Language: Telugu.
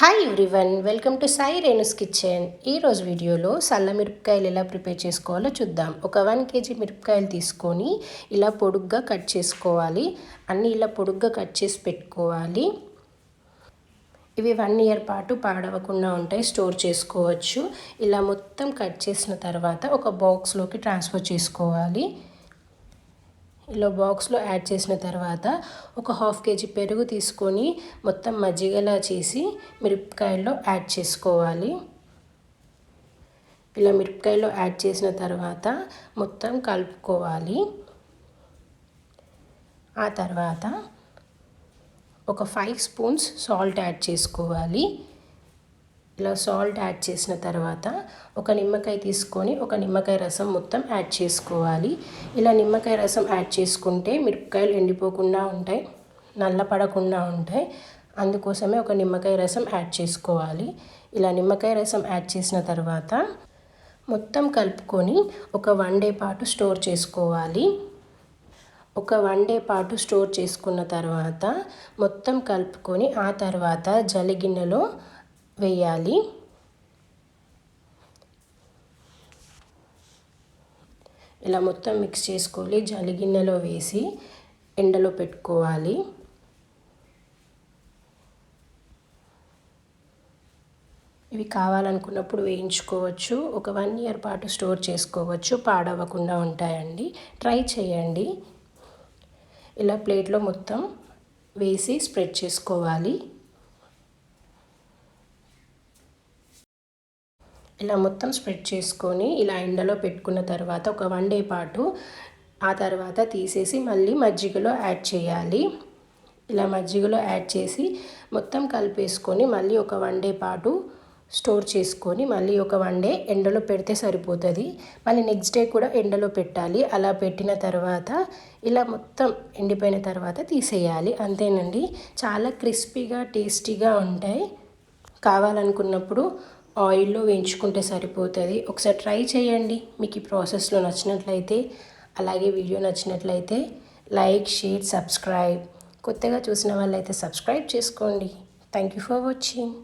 Hi everyone welcome to Sai Renu's kitchen ఈరోజు వీడియోలో సల్ల మిరపకాయలు ఎలా ప్రిపేర్ చేసుకోవాలో చూద్దాం. ఒక వన్ కేజీ మిరపకాయలు తీసుకొని ఇలా పొడుగ్గా కట్ చేసుకోవాలి. అన్నీ ఇలా పొడుగ్గా కట్ చేసి పెట్టుకోవాలి. ఇవి వన్ ఇయర్ పాటు పాడవకుండా ఉంటాయి స్టోర్ చేసుకోవచ్చు. ఇలా మొత్తం కట్ చేసిన తర్వాత ఒక బాక్స్లోకి ట్రాన్స్ఫర్ చేసుకోవాలి. ఇలా బాక్స్లో యాడ్ చేసిన తర్వాత ఒక హాఫ్ కేజీ పెరుగు తీసుకొని మొత్తం మజ్జిగలా చేసి మిరపకాయల్లో యాడ్ చేసుకోవాలి. ఇలా మిరపకాయలో యాడ్ చేసిన తర్వాత మొత్తం కలుపుకోవాలి. ఆ తర్వాత ఒక ఫైవ్ స్పూన్స్ సాల్ట్ యాడ్ చేసుకోవాలి. ఇలా సాల్ట్ యాడ్ చేసిన తర్వాత ఒక నిమ్మకాయ తీసుకొని ఒక నిమ్మకాయ రసం మొత్తం యాడ్ చేసుకోవాలి. ఇలా నిమ్మకాయ రసం యాడ్ చేసుకుంటే మిరపకాయలు ఎండిపోకుండా ఉంటాయి నల్లపడకుండా ఉంటాయి. అందుకోసమే ఒక నిమ్మకాయ రసం యాడ్ చేసుకోవాలి. ఇలా నిమ్మకాయ రసం యాడ్ చేసిన తర్వాత మొత్తం కలుపుకొని ఒక వన్ డే పాటు స్టోర్ చేసుకోవాలి. ఒక వన్ డే పాటు స్టోర్ చేసుకున్న తర్వాత మొత్తం కలుపుకొని ఆ తర్వాత జలిగిన్నెలో వేయాలి. ఇలా మొత్తం మిక్స్ చేసుకోవాలి. జలి గిన్నెలో వేసి ఎండలో పెట్టుకోవాలి. ఇవి కావాలనుకున్నప్పుడు వేయించుకోవచ్చు. ఒక వన్ ఇయర్ పాటు స్టోర్ చేసుకోవచ్చు. పాడవకుండా ఉంటాయండి. ట్రై చేయండి. ఇలా ప్లేట్లో మొత్తం వేసి స్ప్రెడ్ చేసుకోవాలి. ఇలా మొత్తం స్ప్రెడ్ చేసుకొని ఇలా ఎండలో పెట్టుకున్న తర్వాత ఒక వన్ డే పాటు ఆ తర్వాత తీసేసి మళ్ళీ మజ్జిగలో యాడ్ చేయాలి. ఇలా మజ్జిగలో యాడ్ చేసి మొత్తం కలిపేసుకొని మళ్ళీ ఒక వన్ డే పాటు స్టోర్ చేసుకొని మళ్ళీ ఒక వన్ డే ఎండలో పెడితే సరిపోతుంది. మళ్ళీ నెక్స్ట్ డే కూడా ఎండలో పెట్టాలి. అలా పెట్టిన తర్వాత ఇలా మొత్తం ఎండిపోయిన తర్వాత తీసేయాలి. అంతేనండి. చాలా క్రిస్పీగా టేస్టీగా ఉంటాయి. కావాలనుకున్నప్పుడు ఆయిల్లో వేయించుకుంటే సరిపోతుంది. ఒకసారి ట్రై చేయండి. మీకు ఈ ప్రాసెస్లో నచ్చినట్లయితే అలాగే వీడియో నచ్చినట్లయితే లైక్ షేర్ సబ్స్క్రైబ్. కొత్తగా చూసిన వాళ్ళైతే సబ్స్క్రైబ్ చేసుకోండి. Thank you for watching.